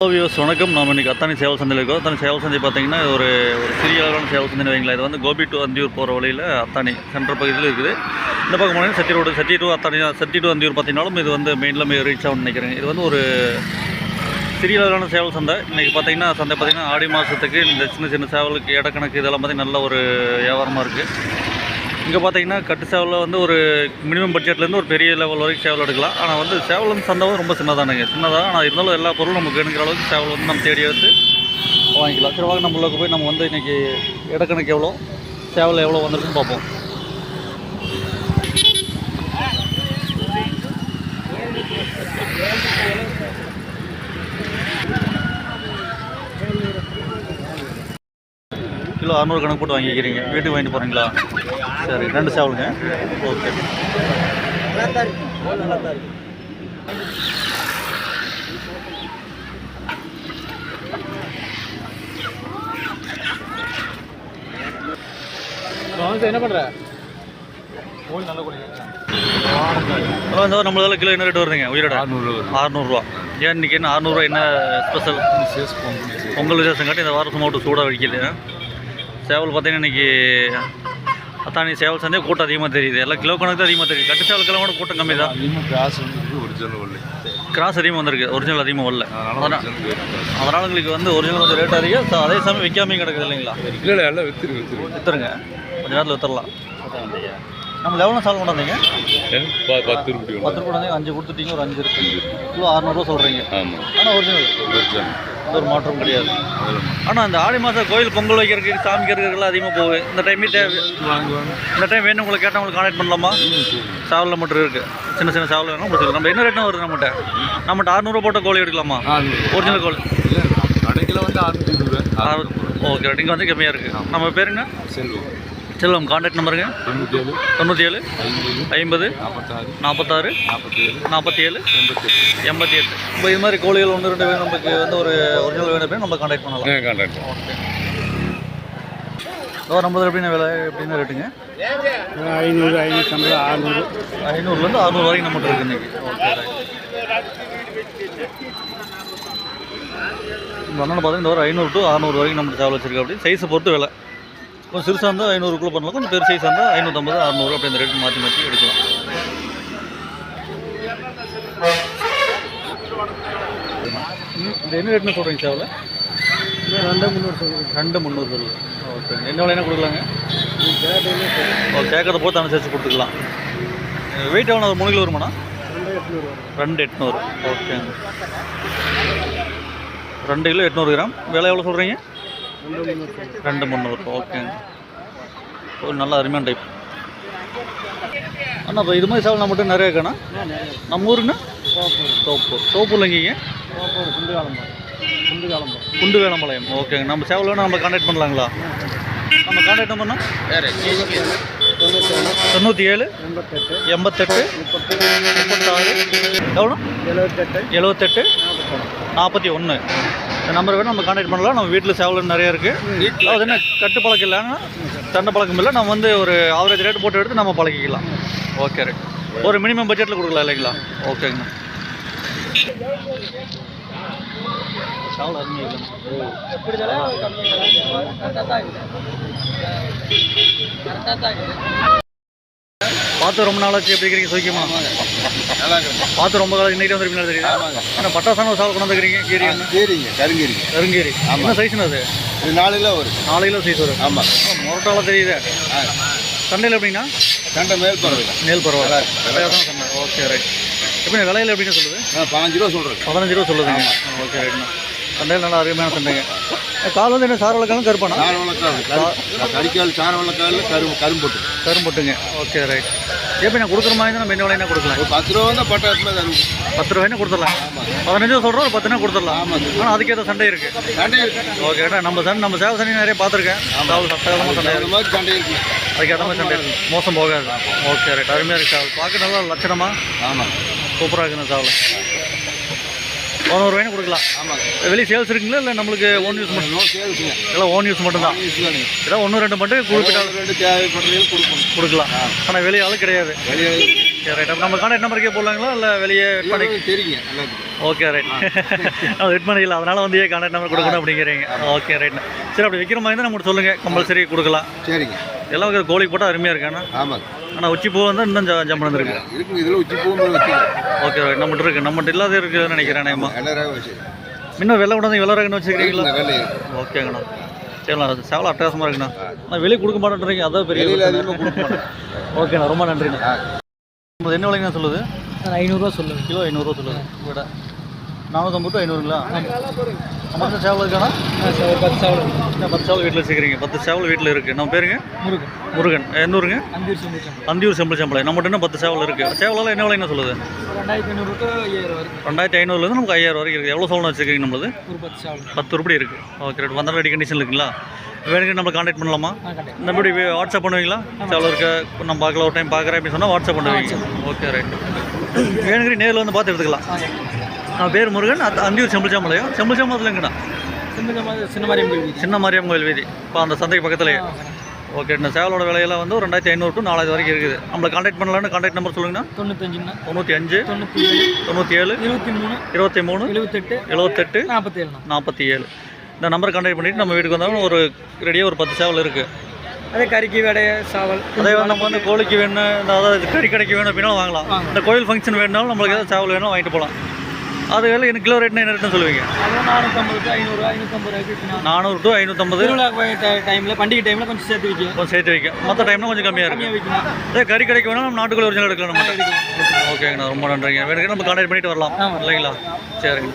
Hello views வணக்கம். நாம் இன்றைக்கி அத்தானி சேவல் சந்தையில் இருக்கோம். அத்தானி சேவல் சந்தை பார்த்தீங்கன்னா ஒரு ஒரு சிறிய அளவிலான சேவல் சந்தை வைங்களேன். இது வந்து கோபி டு அந்தியூர் போகிற வழியில் அத்தானி சென்டர் பகுதியில் இருக்குது. இந்த பக்கம் போனீங்கன்னா Sathy road Sathy to Athani Sathy to Anthiyur பார்த்தீங்கன்னாலும் இது வந்து மெயினில் ரீச் ஆகும்னு நினைக்கிறேன். இது வந்து ஒரு சிறிய அளவிலான சேவல் சந்தை. இன்றைக்கி பார்த்தீங்கன்னா சந்தை பார்த்தீங்கன்னா ஆடி மாதத்துக்கு இந்த சின்ன சின்ன சேவலுக்கு இடக்கணக்கு இதெல்லாம் பார்த்தீங்கன்னா நல்ல ஒரு வியாபாரமாக இருக்குது இங்கே பார்த்தீங்கன்னா கட்டு சேவலில் வந்து ஒரு மினிமம் பட்ஜெட்லேருந்து ஒரு பெரிய லெவல் வரைக்கும் சேவல் எடுக்கலாம். ஆனால் வந்து சேவல் வந்து சந்தவும் ரொம்ப சின்னதானுங்க. சின்னதாக ஆனால் இருந்தாலும் எல்லா பொருளும் நமக்கு வேணுங்கிற அளவுக்கு சேவல் வந்து நம்ம தேடி எடுத்து வாங்கிக்கலாம். சரி வாங்க நம்ம உள்ளக்கு போய் நம்ம வந்து இன்றைக்கி இடக்கணக்கு எவ்வளோ சேவல் எவ்வளோ வந்திருக்குன்னு பார்ப்போம். கிலோ அறநூறு கணக்கு போட்டு வாங்கிக்கிறீங்க. வீட்டுக்கு வாங்கிட்டு போகிறீங்களா சரி ரெண்டு சேவலுங்க ஓகே. என்ன பண்ற? நம்மளால கிலோ என்ன ரேட் வருதுங்க? உயிரோட? அறநூறுவா. ஏன் இன்றைக்கி என்ன அறநூறுவா என்ன ஸ்பெஷல் பொங்கல் விசேஷம் காட்டி இந்த மட்டும் சூடாக வைக்கல சேவல் பார்த்தீங்கன்னா இன்றைக்கி அத்தானி சேவல் சந்தை கூட்டம் அதிகமாக தெரியுது. எல்லாம் கிலோ கணக்கு தான் அதிகமாக தெரியுது. கட்டு சேவலுக்கெல்லாம் கூட கூட்டம் கம்மி தான். கிராஸ் அதிகமாக வந்திருக்கு. ஒரிஜினல் அதிகமாக வரல. அதனால் அதனால் உங்களுக்கு வந்து ஒரிஜினல் வந்து ரேட் அதிகம். அதே சமயம் விற்காமையும் கிடக்குது இல்லைங்களா? இல்லை எல்லாம் வித்துரு வித்துரு. வித்துருங்க. கொஞ்ச நேரத்தில் வித்துடலாம் நம்ம எவ்வளோ சால் கொண்டாந்தீங்க பத்து ரூபாய் பத்து ரூபா கொண்டாந்தீங்க அஞ்சு கொடுத்துட்டீங்க ஒரு அஞ்சு இருக்கு கிலோ அறநூறுவா சொல்கிறீங்க ஆமாம் ஆனால் ஒரிஜினல் எந்த ஒரு மாற்றம் கிடையாது. ஆனால் இந்த ஆடி மாதம் கோயில் பொங்கல் வைக்கிறதுக்கு சாமிக்கு இருக்கிறதுலாம் அதிகமாக போகுது. இந்த டைமே இந்த டைம் வேணும் உங்களுக்கு கேட்டால் உங்களுக்கு கான்டாக்ட் பண்ணலாமா? சாவலில் மட்டும் இருக்குது சின்ன சின்ன சாவல் வேணும் கொடுத்துக்கலாம் நம்ம என்ன ரேட்னா வருது நம்மகிட்ட. நம்மகிட்ட அறநூறுவா போட்ட கோழி எடுக்கலாமா? ஒரிஜினல் கோழி. இல்லை கடைக்கில் வந்து அறுநூத்தி இருபது அறு- ஓகே இங்கே வந்து கம்மியாக இருக்குது நம்ம பேருங்க செல்வம். செல்வம் கான்டாக்ட் நம்பருங்க தொண்ணூற்றி ஏழு தொண்ணூற்றி ஏழு ஐம்பது. நாற்பத்தாறு. நாற்பத்தாறு. நாற்பத்தி ஏழு நாற்பத்தி ஏழு எண்பத்தி எண்பத்தி எட்டு இப்போ இது மாதிரி கோழிகள் ஒன்று ரெண்டு வேணும். நமக்கு வந்து ஒரு ஒரிஜினல் வேணும் அப்படின்னு நம்ம கான்டாக்ட் பண்ணலாம். Contract okay. இதோ நம்ம எப்படின்னா விலை? எப்படின்னா ரேட்டுங்க? ஐநூறு ஐநூற்றம்பது அறுநூறு ஐநூறுலேருந்து அறுநூறு வரைக்கும் நம்மகிட்ட இருக்கு இன்னைக்கு ஓகே இந்த அண்ணன் பார்த்தீங்கன்னா ஒரு ஐநூறு டு அறநூறு வரைக்கும் நம்ம சேவல் வச்சிருக்கோம் அப்படி சைஸை பொறுத்து விலை. கொஞ்சம் சிறுசாக இருந்தால் ஐநூறுக்குள்ளே பண்ணலாம். கொஞ்சம் பெரிய சைஸாக இருந்தால் ஐநூற்றம்பது அறநூறு அப்படி இந்த ரேட் மாற்றி மாற்றி எடுக்கலாம். என்ன ரேட்னு சொல்கிறீங்க சேவலை ரெண்டு முந்நூறு சொல்லுங்கள் ரெண்டு முந்நூறு சொல்லுது ஓகே. என்ன விலைனா கொடுக்கலாங்க? ஓ கேட்கறத போட்டு அனுசரித்து கொடுத்துக்கலாம். வெயிட் எவ்வளோ ஒரு மூணு கிலோ வருமாண்ணா? ரெண்டு எட்நூறு ஓகேங்க. ரெண்டு கிலோ எட்நூறு கிராம். விலை எவ்வளோ சொல்கிறீங்க ரெண்டு முந்நூறு. ஓகேங்க ஒரு நல்ல அருமையான டைப் அண்ணா இப்போ இது மாதிரி சேவல் நம்ம மட்டும் நிறைய இருக்காண்ணா. நம்ம ஊருங்க தோப்பூர். தோப்பூரில் எங்கேங்க? குண்டு வேளம்பாளையம் ஓகேங்க. நம்ம சேவல் வேணும் நம்ம கான்டாக்ட் பண்ணலாங்களா? நம்ம கான்டாக்ட் நம்பர்னா தொண்ணூற்றி ஏழு எண்பத்தெட்டு. முப்பத்தாறு. எவ்வளோ? எழுபத்தெட்டு எழுபத்தெட்டு நாற்பத்தி ஒன்று. இந்த நம்பர் வேணும் நம்ம கான்டாக்ட் பண்ணலாம். நம்ம வீட்டில் சேவல் நிறைய இருக்குது அது என்ன கட்டு பழக்கம் இல்லைன்னா தண்டை பழக்கம் இல்லை. நம்ம வந்து ஒரு ஆவரேஜ் ரேட் போட்டு எடுத்து நம்ம பழகிக்கலாம் ஓகே ரைட் ஒரு மினிமம் பட்ஜெட்டில் கொடுக்கலாம் இல்லைங்களா? ஓகேங்க சேவல் அருமையாக பார்த்து ரொம்ப நாளாச்சு எப்படி இருக்கிறீங்க? சோக்கியமா? பார்த்து ரொம்ப காலம் இன்னைக்கு வந்துருப்பீங்களா தெரியுது ஏன்னா பட்டாசான சால் கொண்டு வந்துருக்கீங்க கீரி என்ன? சரிங்க கருங்கீரிங்க. கருங்கீரி. என்ன சைஸ்னு அது? இது நாளையில வரும். நாலு கிலோ சைஸ் வரும். ஆமாம் முரட்டால தெரியுது. சண்டையில் எப்படின்னா சண்டை மேல் பரவாயில்ல மேல் பரவாயில்ல சண்டை ஓகே ரைட் எப்படி விலையில் எப்படின்னு சொல்லுது? பாஞ்சு ரூபா சொல்கிறேன் பதினஞ்சு ரூபா சொல்லுதுங்க. ஓகே ரைட்ண்ணா சண்டையில் நல்லா அருமையான சண்டைங்க. கால் வந்து என்ன சார் வளர்க்காலும் கருப்பானா? சார வழக்கால் கறிக்கால் சார வழக்கால் கரு கரும்புட்டு. கரும்புட்டுங்க. Okay right. எப்படி நான் கொடுக்குற மாதிரி நம்ம என்ன விலைனா கொடுக்கலாம். ஒரு பத்து ரூபா தான் தருவோம். பத்து ரூபாய்னா கொடுத்துடலாம். பதினஞ்சு சொல்கிறோம் ஒரு பத்துனா கொடுத்துடலாம். ஆனால் அதுக்கேற்ற சண்டை இருக்குது சண்டை இருக்கு. ஓகே நம்ம சண்டை நம்ம சேவை சண்டை நிறைய பார்த்துருக்கேன். அதாவது சட்டமாக சண்டை மாதிரி சண்டை இருக்கு. அதுக்கேற்ற மாதிரி சண்டை இருக்கு. மோசம் போகாது. Okay right. அருமையாக இருக்கு சாவல். பார்க்க நல்லா லட்சணமாக ஆமாம் சூப்பராக இருக்குது இந்த சாவல் பதினோருவாயினு கொடுக்கலாம். ஆமாங்க வெளியே சேல்ஸ் இருக்குங்களா? இல்லை நம்மளுக்கு ஓன் யூஸ் மட்டும்? சேல்ஸுங்க எல்லாம் ஓன் யூஸ் மட்டும்தான். ஏதாவது ஒன்று ரெண்டு மட்டும் குறிப்பிட்ட ரெண்டு தேவைப்படுறீங்க கொடுக்கணும். கொடுக்கலாம். ஆனால் வெளியே ஆள் கிடையாது. வெளியே சரி ரைட் அப்போ நம்ம கான்டாக்ட் நம்பருக்கே போடலாங்களா? இல்லை வெளியே தெரியுங்க ஓகே ரைட் அது வெயிட் பண்ணிக்கலாம் அதனால வந்து கான்டாக்ட் நம்பர் கொடுக்கணும் அப்படிங்கிறீங்க. ஓகே ரைட் சரி அப்படி விற்கிற மாதிரி தான் நம்மளுக்கு சொல்லுங்கள் கம்பல்சரி கொடுக்கலாம். சரிங்க. எல்லாம் வைக்கிற கோழி போட்டால் அருமையாக இருக்காண்ணா ஆமாங்க. ஆனால் உச்சி பூ வந்து இன்னும் ஜ- ஜம்பளம் இருக்கு இருக்கு இதில் உச்சி பூவும் வச்சுக்கிறேன் ஓகே ரைட் நம்மகிட்ட இருக்கு. நம்மகிட்ட இல்லாத இருக்குதுன்னு நினைக்கிறேன் இன்னும் வெள்ளை கொண்டாந்து வெள்ளை ரகன்னு இருக்கு ஓகேங்கண்ணா சரிண்ணா சேவலை அட்டகாசமாக இருக்குண்ணா. நான் வெளியே கொடுக்க மாட்டேன்றீங்க. அதான் பெரிய ஓகேண்ணா ரொம்ப நன்றிண்ணா. அது என்ன விலைங்கண்ணா சொல்லுது? ஐநூறுரூவா சொல்லுங்க கிலோ ஐநூறுரூவா சொல்லுது. விட. நானூற்றம்பது டு ஐநூறுங்களா? நம்மகிட்ட சேவல் இருக்காண்ணா பத்து சேவல் இன்னும் பத்து சேவல் வீட்டில் வச்சுக்கிறீங்க? பத்து சேவல் வீட்டில் இருக்குது நம்ம பேருங்க? முருகன். முருகன். எந்த ஊருங்க அஞ்சூர் சொன்னிச்சோம் அந்தியூர் செம்பிள் சம்பளம். நம்மகிட்ட இன்னும் பத்து சேவல் இருக்குது சேவலால் என்ன விலைங்கண்ணா சொல்லுது? ரெண்டாயிரத்தி ஐநூறு ரெண்டாயிரத்தி ஐநூறுலேருந்து நமக்கு ஐயாயிரம் வரைக்கும் இருக்குது எவ்வளோ சோழம் வச்சுருக்கீங்க நம்மளது? ஒரு பத்து சேவல். பத்து உருப்படி இருக்குது ஓகே ரைட் வந்தாலும் ரெடி கண்டிஷன் இருக்குங்களா? வேணுங்க நம்ம காண்டாக்ட் பண்ணலாமா? எப்படி வாட்ஸ்அப் பண்ணுவீங்களா? சேவல் இருக்க நம்ம பார்க்கல ஒரு டைம் பார்க்குறேன் அப்படின்னு சொன்னால் வாட்ஸ்அப் பண்ணுவீங்க. ஓகே ரைட் வேணுங்கிற நேரில் வந்து பார்த்து எடுத்துக்கலாம். நான் பேர் முருகன் அத் அந்தியூர் செம்பிள் சாம்பளையம் செம்பிள் சாம்பளத்தில் எங்கண்ணா சின்ன வீடு மாரியம் கோயில் வீதி. இப்போ அந்த சந்தைக்கு பக்கத்துலேயே. ஓகே இந்த சேவலோட விலையெல்லாம் வந்து ஒரு ரெண்டாயிரத்தி ஐநூறு டு நாலாயிரம் வரைக்கும் இருக்குது. நம்மளை காண்டாக்ட் பண்ணலான்னு காண்டாக்ட் நம்பர் சொல்லுங்கண்ணா. தொண்ணூத்தஞ்சுண்ணா தொண்ணூற்றி அஞ்சு தொண்ணூற்றி ஏழு தொண்ணூற்றி ஏழு இருபத்தி மூணு இருபத்தி மூணு எழுபத்தெட்டு எழுபத்தெட்டு நாற்பத்தேழுண்ணா. நாற்பத்தி ஏழு இந்த நம்பரை காண்டாக்ட் பண்ணிவிட்டு நம்ம வீட்டுக்கு வந்தாலும் ஒரு ரெடியாக ஒரு பத்து சேவல் இருக்குது அதே கறிக்கு வேடைய சாவல். அதே வந்து நம்ம வந்து கோழிக்கு வேணும் அதாவது கறி கடைக்கு வேணும் அப்படின்னாலும் வாங்கலாம். வாங்கலாம். இந்த கோயில் ஃபங்க்ஷன் வேணுனாலும் நம்மளுக்கு ஏதாவது சேவல் வேணும் வாங்கிட்டு போகலாம். அது வேலை எனக்கு கிலோ ரேட்னா என்ன ரேட்னு சொல்லுவீங்க? நானூற்றம்பது ஐநூறு நானூறு டு ஐநூற்றம்பது திருவிழா டைமில் பண்டிகை டைமில் கொஞ்சம் சேர்த்து வைக்கும் கொஞ்சம் சேர்த்து வைக்கும் மற்ற டைமில் கொஞ்சம் கம்மியாக இருக்கும். விற்கலாம். கறி கடைக்கு வேணால் நம்ம நாட்டுக்குள்ள ஒரிஜினல் எடுக்கலாம் ஓகேங்கண்ணா ரொம்ப நன்றிங்க. வேணுங்க நம்ம கான்டாக்ட் பண்ணிட்டு வரலாம். இல்லைங்களா? சரிங்க.